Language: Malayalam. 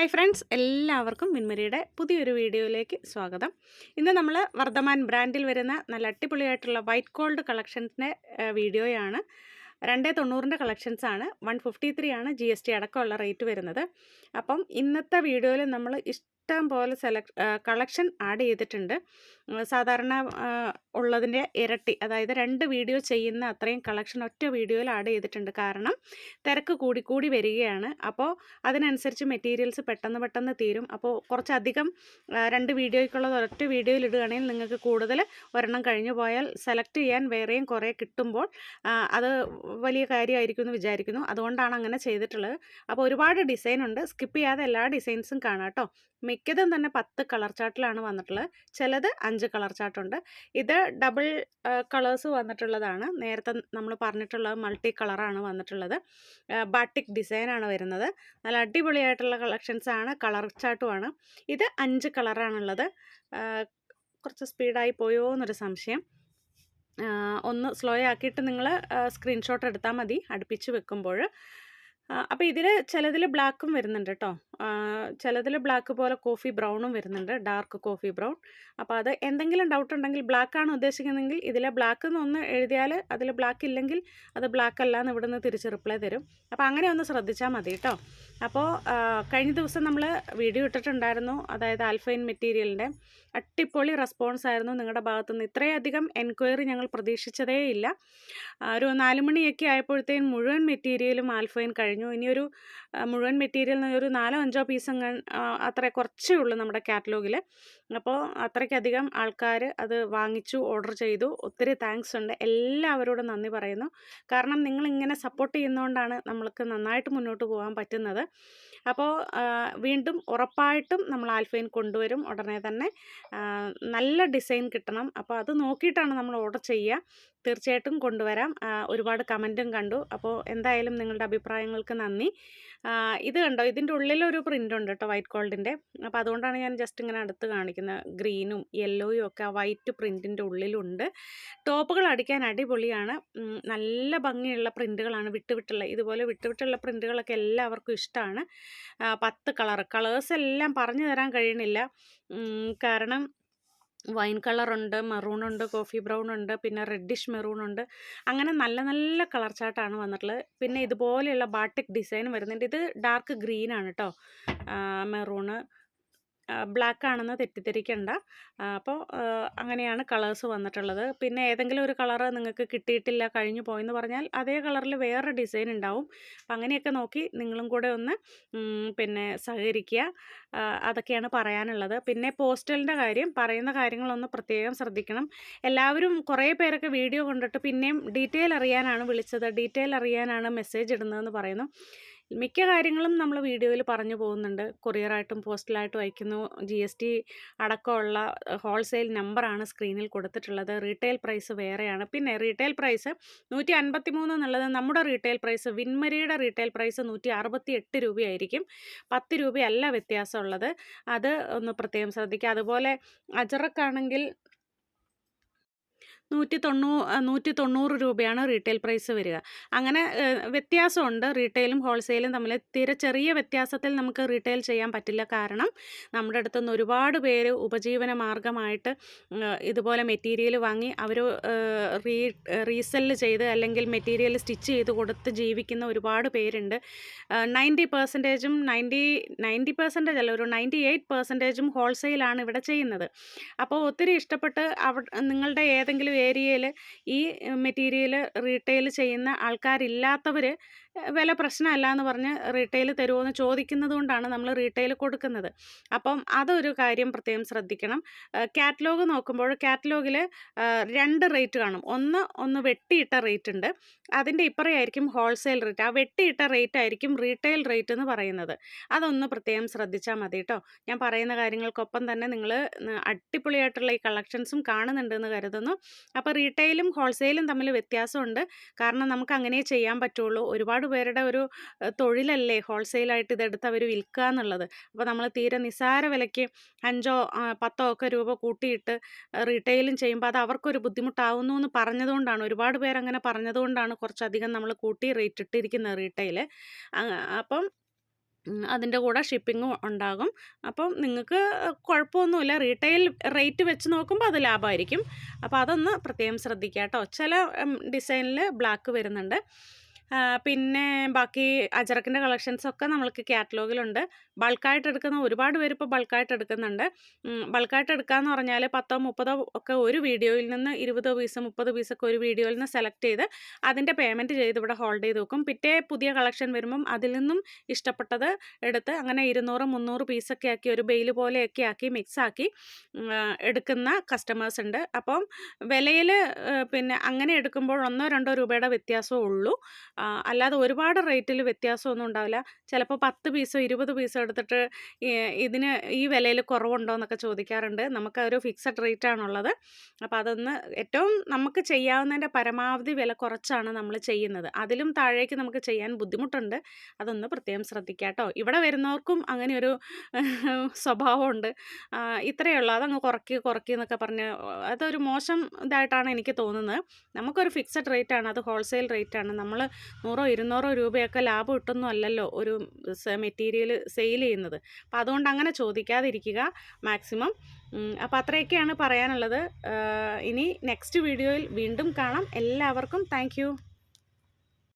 ഹായ് ഫ്രണ്ട്സ് എല്ലാവർക്കും മിൻമരിയുടെ പുതിയൊരു വീഡിയോയിലേക്ക് സ്വാഗതം. ഇന്ന് നമ്മൾ വർദ്ധമാൻ ബ്രാൻഡിൽ വരുന്ന നല്ല അടിപൊളിയായിട്ടുള്ള വൈറ്റ് ഗോൾഡ് കളക്ഷൻസിന്റെ വീഡിയോയാണ്. രണ്ട് തൊണ്ണൂറിന്റെ കളക്ഷൻസ് ആണ്. വൺ ഫിഫ്റ്റി ത്രീ ആണ് ജി എസ് ടി അടക്കമുള്ള റേറ്റ് വരുന്നത്. അപ്പം ഇന്നത്തെ വീഡിയോയിൽ നമ്മൾ ഇഷ്ടം പോലെ സെലക്ട് കളക്ഷൻ ആഡ് ചെയ്തിട്ടുണ്ട്. സാധാരണ ഉള്ളതിന്റെ ഇരട്ടി അതായത് രണ്ട് വീഡിയോ ചെയ്യുന്ന അത്രയും കളക്ഷൻ ഒറ്റ വീഡിയോയിൽ ആഡ് ചെയ്തിട്ടുണ്ട്. കാരണം തിരക്ക് കൂടിക്കൂടി കൂടി വരികയാണ്. അപ്പോൾ അതിനനുസരിച്ച് മെറ്റീരിയൽസ് പെട്ടെന്ന് പെട്ടെന്ന് തീരും. അപ്പോൾ കുറച്ചധികം രണ്ട് വീഡിയോയ്ക്കുള്ളത് ഒറ്റ വീഡിയോയിൽ ഇടുകയാണെങ്കിൽ നിങ്ങൾക്ക് കൂടുതൽ ഒരെണ്ണം കഴിഞ്ഞു പോയാൽ സെലക്ട് ചെയ്യാൻ വേറെയും കുറേ കിട്ടുമ്പോൾ അത് വലിയ കാര്യമായിരിക്കും എന്ന് വിചാരിക്കുന്നു. അതുകൊണ്ടാണ് അങ്ങനെ ചെയ്തിട്ടുള്ളത്. അപ്പോൾ ഒരുപാട് ഡിസൈൻ ഉണ്ട്. സ്കിപ്പ് ചെയ്യാതെ എല്ലാ ഡിസൈൻസും കാണാം കേട്ടോ. മിക്കതും തന്നെ പത്ത് കളർ ചാർട്ടിലാണ് വന്നിട്ടുള്ളത്. ചിലത് അഞ്ച് കളർ ചാർട്ടുണ്ട്. ഇത് ഡബിൾ കളേഴ്സ് വന്നിട്ടുള്ളതാണ്. നേരത്തെ നമ്മൾ പറഞ്ഞിട്ടുള്ളത് മൾട്ടി കളറാണ് വന്നിട്ടുള്ളത്. ബാട്ടിക് ഡിസൈനാണ് വരുന്നത്. നല്ല അടിപൊളിയായിട്ടുള്ള കളക്ഷൻസ് ആണ് കളർ ചാർട്ടുമാണ്. ഇത് അഞ്ച് കളറാണുള്ളത്. കുറച്ച് സ്പീഡായി പോയോ എന്നൊരു സംശയം. ഒന്ന് സ്ലോ ആക്കിയിട്ട് നിങ്ങൾ സ്ക്രീൻഷോട്ട് എടുത്താൽ മതി. അടുപ്പിച്ച് വെക്കുമ്പോൾ. അപ്പോൾ ഇതിൽ ചിലതിൽ ബ്ലാക്കും വരുന്നുണ്ട് കേട്ടോ ചിലതിൽ ബ്ലാക്ക് പോലെ കോഫി ബ്രൗണും വരുന്നുണ്ട് ഡാർക്ക് കോഫി ബ്രൗൺ. അപ്പോൾ അത് എന്തെങ്കിലും ഡൗട്ട് ഉണ്ടെങ്കിൽ ബ്ലാക്ക് ആണ് ഉദ്ദേശിക്കുന്നതെങ്കിൽ ഇതിലെ ബ്ലാക്ക് എന്ന് ഒന്ന് എഴുതിയാൽ അതിൽ ബ്ലാക്ക് ഇല്ലെങ്കിൽ അത് ബ്ലാക്ക് അല്ല എന്ന് ഇവിടുന്ന് തിരിച്ച് റിപ്ലൈ തരും. അപ്പോൾ അങ്ങനെ ഒന്ന് ശ്രദ്ധിച്ചാൽ മതി കേട്ടോ അപ്പോൾ കഴിഞ്ഞ ദിവസം നമ്മൾ വീഡിയോ ഇട്ടിട്ടുണ്ടായിരുന്നു അതായത് ആൽഫൈൻ മെറ്റീരിയലിന്റെ അട്ടിപ്പൊളി റെസ്പോൺസ് ആയിരുന്നു നിങ്ങളുടെ ഭാഗത്തുനിന്ന്. ഇത്രയധികം എൻക്വയറി ഞങ്ങൾ പ്രതീക്ഷിച്ചതേ ഇല്ല ഒരു നാലുമണിയൊക്കെ ആയപ്പോഴത്തേക്കും മുഴുവൻ മെറ്റീരിയലും ആൽഫൈൻ കഴിഞ്ഞു. ഇനിയൊരു ആ, മുഴുവൻ മെറ്റീരിയൽ ഒരു നാലോ അഞ്ചോ പീസ് അങ്ങ് അത്ര കുറച്ചേ ഉള്ളൂ നമ്മുടെ കാറ്റലോഗിൽ അപ്പോൾ അത്രയ്ക്കധികം ആൾക്കാർ അത് വാങ്ങിച്ചു ഓർഡർ ചെയ്തു. ഒത്തിരി താങ്ക്സ് ഉണ്ട്. എല്ലാവരോടും നന്ദി പറയുന്നു. കാരണം നിങ്ങളിങ്ങനെ സപ്പോർട്ട് ചെയ്യുന്നതുകൊണ്ടാണ് നമ്മൾക്ക് നന്നായിട്ട് മുന്നോട്ട് പോകാൻ പറ്റുന്നത്. അപ്പോൾ വീണ്ടും ഉറപ്പായിട്ടും നമ്മൾ ആൽഫൈൻ കൊണ്ടുവരും ഉടനെ തന്നെ. നല്ല ഡിസൈൻ കിട്ടണം. അപ്പോൾ അത് നോക്കിയിട്ടാണ് നമ്മൾ ഓർഡർ ചെയ്യുക തീർച്ചയായിട്ടും കൊണ്ടുവരാം. ഒരുപാട് കമന്റും കണ്ടു. അപ്പോൾ എന്തായാലും നിങ്ങളുടെ അഭിപ്രായങ്ങൾക്ക് നന്ദി. ഇത് കണ്ടോ? ഇതിന്റെ ഉള്ളിലൊരു പ്രിന്റ് ഉണ്ട് കേട്ടോ വൈറ്റ് ഗോൾഡിന്റെ അപ്പോൾ അതുകൊണ്ടാണ് ഞാൻ ജസ്റ്റ് ഇങ്ങനെ അടുത്ത് കാണിക്കുന്നത് ഗ്രീനും യെല്ലോയും ഒക്കെ ആ വൈറ്റ് പ്രിന്റിന്റെ ഉള്ളിലുണ്ട്. ടോപ്പുകൾ അടിക്കാൻ അടിപൊളിയാണ്. നല്ല ഭംഗിയുള്ള പ്രിന്റുകളാണ് വിട്ടുവിട്ടുള്ള ഇതുപോലെ വിട്ടുവിട്ടുള്ള പ്രിന്റുകളൊക്കെ എല്ലാവർക്കും ഇഷ്ടമാണ് പത്ത് കളർ. കളേഴ്സ് എല്ലാം പറഞ്ഞു തരാൻ കഴിയണില്ല. കാരണം വൈൻ കളറുണ്ട് മെറൂൺ ഉണ്ട് കോഫി ബ്രൗൺ ഉണ്ട് പിന്നെ റെഡിഷ് മെറൂൺ ഉണ്ട് അങ്ങനെ നല്ല നല്ല കളർ ചാർട്ടാണ് വന്നിട്ടുള്ളത്. പിന്നെ ഇതുപോലെയുള്ള ബാട്ടിക് ഡിസൈൻ വരുന്നുണ്ട്. ഇത് ഡാർക്ക് ഗ്രീൻ ആണ് കേട്ടോ മെറൂണ്. ബ്ലാക്ക് ആണെന്ന് തെറ്റിദ്ധരിക്കണ്ട. അപ്പോൾ അങ്ങനെയാണ് കളേഴ്സ് വന്നിട്ടുള്ളത്. പിന്നെ ഏതെങ്കിലും ഒരു കളറ് നിങ്ങൾക്ക് കിട്ടിയിട്ടില്ല കഴിഞ്ഞു പോയെന്ന് പറഞ്ഞാൽ അതേ കളറിൽ വേറെ ഡിസൈൻ ഉണ്ടാവും. അപ്പം അങ്ങനെയൊക്കെ നോക്കി നിങ്ങളും കൂടെ ഒന്ന് പിന്നെ സഹകരിക്കുക. അതൊക്കെയാണ് പറയാനുള്ളത്. പിന്നെ പോസ്റ്റലിന്റെ കാര്യം പറയുന്ന കാര്യങ്ങളൊന്ന് പ്രത്യേകം ശ്രദ്ധിക്കണം. എല്ലാവരും കുറേ പേരൊക്കെ വീഡിയോ കണ്ടിട്ട് പിന്നെയും ഡീറ്റെയിൽ അറിയാനാണ് വിളിച്ചത്. ഡീറ്റെയിൽ അറിയാനാണ് മെസ്സേജ് ഇടുന്നതെന്ന് പറയുന്നു. മിക്ക കാര്യങ്ങളും നമ്മൾ വീഡിയോയിൽ പറഞ്ഞു പോകുന്നുണ്ട്. കൊറിയറായിട്ടും പോസ്റ്റലായിട്ടും അയക്കുന്നു ജി എസ് ടി അടക്കമുള്ള ഹോൾസെയിൽ നമ്പറാണ് സ്ക്രീനിൽ കൊടുത്തിട്ടുള്ളത്. റീറ്റെയിൽ പ്രൈസ് വേറെയാണ്. പിന്നെ റീറ്റെയിൽ പ്രൈസ് നൂറ്റി അൻപത്തി മൂന്ന് എന്നുള്ളത് നമ്മുടെ റീറ്റെയിൽ പ്രൈസ് വിൻമരിയുടെ റീറ്റെയിൽ പ്രൈസ് നൂറ്റി അറുപത്തി എട്ട് രൂപയായിരിക്കും. പത്ത് രൂപയല്ല വ്യത്യാസമുള്ളത്. അത് ഒന്ന് പ്രത്യേകം ശ്രദ്ധിക്കുക. അതുപോലെ അജറക്കാണെങ്കിൽ നൂറ്റി തൊണ്ണൂ നൂറ്റി തൊണ്ണൂറ് രൂപയാണ് റീറ്റെയിൽ പ്രൈസ് വരിക. അങ്ങനെ വ്യത്യാസമുണ്ട്. റീറ്റെയിലും ഹോൾസെയിലും തമ്മിൽ തീരെ ചെറിയ വ്യത്യാസത്തിൽ നമുക്ക് റീറ്റെയിൽ ചെയ്യാൻ പറ്റില്ല. കാരണം നമ്മുടെ അടുത്തുനിന്ന് ഒരുപാട് പേര് ഉപജീവന മാർഗമായിട്ട് ഇതുപോലെ മെറ്റീരിയൽ വാങ്ങി അവർ റീ റീസെല്ല് ചെയ്ത് അല്ലെങ്കിൽ മെറ്റീരിയൽ സ്റ്റിച്ച് ചെയ്ത് കൊടുത്ത് ജീവിക്കുന്ന ഒരുപാട് പേരുണ്ട്. നയന്റി പെർസെന്റേജും നയന്റി നയന്റി പെർസെന്റേജ് അല്ല ഒരു നയന്റി എയ്റ്റ് പെർസെന്റേജും ഹോൾസെയിലാണ് ഇവിടെ ചെയ്യുന്നത്. അപ്പോൾ ഒത്തിരി ഇഷ്ടപ്പെട്ട് അവ നിങ്ങളുടെ ഏതെങ്കിലും ഏരിയയിൽ ഈ മെറ്റീരിയൽ റീറ്റെയിൽ ചെയ്യുന്ന ആൾക്കാരില്ലാത്തവർ വില പ്രശ്നമല്ല എന്ന് പറഞ്ഞ് റീറ്റെയിൽ തരുമോ എന്ന് ചോദിക്കുന്നത് കൊണ്ടാണ് നമ്മൾ റീറ്റെയിൽ കൊടുക്കുന്നത്. അപ്പം അതൊരു കാര്യം പ്രത്യേകം ശ്രദ്ധിക്കണം. കാറ്റലോഗ് നോക്കുമ്പോൾ കാറ്റലോഗിൽ രണ്ട് റേറ്റ് കാണും. ഒന്ന് ഒന്ന് വെട്ടിയിട്ട റേറ്റ് ഉണ്ട് അതിന്റെ ഇപ്പറയായിരിക്കും ഹോൾസെയിൽ റേറ്റ്. ആ വെട്ടിയിട്ട റേറ്റ് ആയിരിക്കും റീറ്റെയിൽ റേറ്റ് എന്ന് പറയുന്നത്. അതൊന്ന് പ്രത്യേകം ശ്രദ്ധിച്ചാൽ മതി കേട്ടോ ഞാൻ പറയുന്ന കാര്യങ്ങൾക്കൊപ്പം തന്നെ നിങ്ങൾ അടിപൊളിയായിട്ടുള്ള ഈ കളക്ഷൻസും കാണുന്നുണ്ടെന്ന് കരുതുന്നു. അപ്പോൾ റീറ്റെയിലും ഹോൾസെയിലും തമ്മിൽ വ്യത്യാസമുണ്ട്. കാരണം നമുക്ക് അങ്ങനെ ചെയ്യാൻ പറ്റുള്ളൂ. ഒരുപാട് പേരുടെ ഒരു തൊഴിലല്ലേ ഹോൾസെയിലായിട്ട് ഇതെടുത്ത് അവർ വിൽക്കുക എന്നുള്ളത്. അപ്പോൾ നമ്മൾ തീരെ നിസ്സാര വിലയ്ക്ക് അഞ്ചോ പത്തോ ഒക്കെ രൂപ കൂട്ടിയിട്ട് റീറ്റെയിലും ചെയ്യുമ്പോൾ അത് അവർക്കൊരു ബുദ്ധിമുട്ടാവുന്നു എന്ന് പറഞ്ഞതുകൊണ്ടാണ്. ഒരുപാട് പേരങ്ങനെ പറഞ്ഞതുകൊണ്ടാണ് കുറച്ചധികം നമ്മൾ കൂട്ടി റേറ്റ് ഇട്ടിരിക്കുന്നത് റീറ്റെയിൽ അപ്പം അതിന്റെ കൂടെ ഷിപ്പിങ്ങും ഉണ്ടാകും. അപ്പം നിങ്ങൾക്ക് കുഴപ്പമൊന്നുമില്ല. റീറ്റെയിൽ റേറ്റ് വെച്ച് നോക്കുമ്പോൾ അത് ലാഭമായിരിക്കും അപ്പോൾ അതൊന്ന് പ്രത്യേകം ശ്രദ്ധിക്കുക കേട്ടോ. ചില ഡിസൈനിൽ ബ്ലാക്ക് വരുന്നുണ്ട്. പിന്നെ ബാക്കി അജറക്കിന്റെ കളക്ഷൻസൊക്കെ നമ്മൾക്ക് കാറ്റലോഗിലുണ്ട്. ബൾക്കായിട്ട് എടുക്കുന്ന ഒരുപാട് പേര് ഇപ്പോൾ ബൾക്കായിട്ട് എടുക്കുന്നുണ്ട്. ബൾക്കായിട്ട് എടുക്കാന്ന് പറഞ്ഞാൽ പത്തോ മുപ്പതോ ഒക്കെ ഒരു വീഡിയോയിൽ നിന്ന് ഇരുപതോ പീസ് മുപ്പത് പീസൊക്കെ ഒരു വീഡിയോയിൽ നിന്ന് സെലക്ട് ചെയ്ത് അതിന്റെ പേയ്മെന്റ് ചെയ്ത് ഇവിടെ ഹോൾഡ് ചെയ്ത് വെക്കും. പിറ്റേ പുതിയ കളക്ഷൻ വരുമ്പം അതിൽ നിന്നും ഇഷ്ടപ്പെട്ടത് എടുത്ത് അങ്ങനെ ഇരുന്നൂറ് മുന്നൂറ് പീസൊക്കെ ആക്കി ഒരു ബെയിൽ പോലെയൊക്കെ ആക്കി മിക്സാക്കി എടുക്കുന്ന കസ്റ്റമേഴ്സ് ഉണ്ട്. അപ്പം വിലയിൽ പിന്നെ അങ്ങനെ എടുക്കുമ്പോൾ ഒന്നോ രണ്ടോ രൂപയുടെ വ്യത്യാസമേ ഉള്ളൂ. അല്ലാതെ ഒരുപാട് റേറ്റിൽ വ്യത്യാസമൊന്നും ഉണ്ടാവില്ല. ചിലപ്പോൾ പത്ത് പീസോ ഇരുപത് പീസോ എടുത്തിട്ട് ഇതിന് ഈ വിലയിൽ കുറവുണ്ടോ എന്നൊക്കെ ചോദിക്കാറുണ്ട്. നമുക്ക് ഒരു ഫിക്സഡ് റേറ്റ് ആണുള്ളത്. അപ്പോൾ അതൊന്ന് ഏറ്റവും നമുക്ക് ചെയ്യാവുന്നതിന്റെ പരമാവധി വില കുറച്ചാണ് നമ്മൾ ചെയ്യുന്നത്. അതിലും താഴേക്ക് നമുക്ക് ചെയ്യാൻ ബുദ്ധിമുട്ടുണ്ട്. അതൊന്ന് പ്രത്യേകം ശ്രദ്ധിക്കുക കേട്ടോ. ഇവിടെ വരുന്നവർക്കും അങ്ങനെ ഒരു സ്വഭാവമുണ്ട്. ഇത്രയേ ഉള്ളൂ. അതങ്ങ് കുറക്കി കുറക്കി എന്നൊക്കെ പറഞ്ഞ് അതൊരു മോശം ഇതായിട്ടാണ് എനിക്ക് തോന്നുന്നത്. നമുക്കൊരു ഫിക്സഡ് റേറ്റ് ആണ്. അത് ഹോൾസെയിൽ റേറ്റ് ആണ്. നമ്മൾ നൂറോ ഇരുന്നൂറോ രൂപയൊക്കെ ലാഭം ഇട്ടൊന്നും അല്ലല്ലോ ഒരു മെറ്റീരിയൽ സെയിൽ ചെയ്യുന്നത്. അപ്പം അതുകൊണ്ട് അങ്ങനെ ചോദിക്കാതിരിക്കുക മാക്സിമം. അപ്പോൾ അത്രയൊക്കെയാണ് പറയാനുള്ളത്. ഇനി നെക്സ്റ്റ് വീഡിയോയിൽ വീണ്ടും കാണാം. എല്ലാവർക്കും താങ്ക്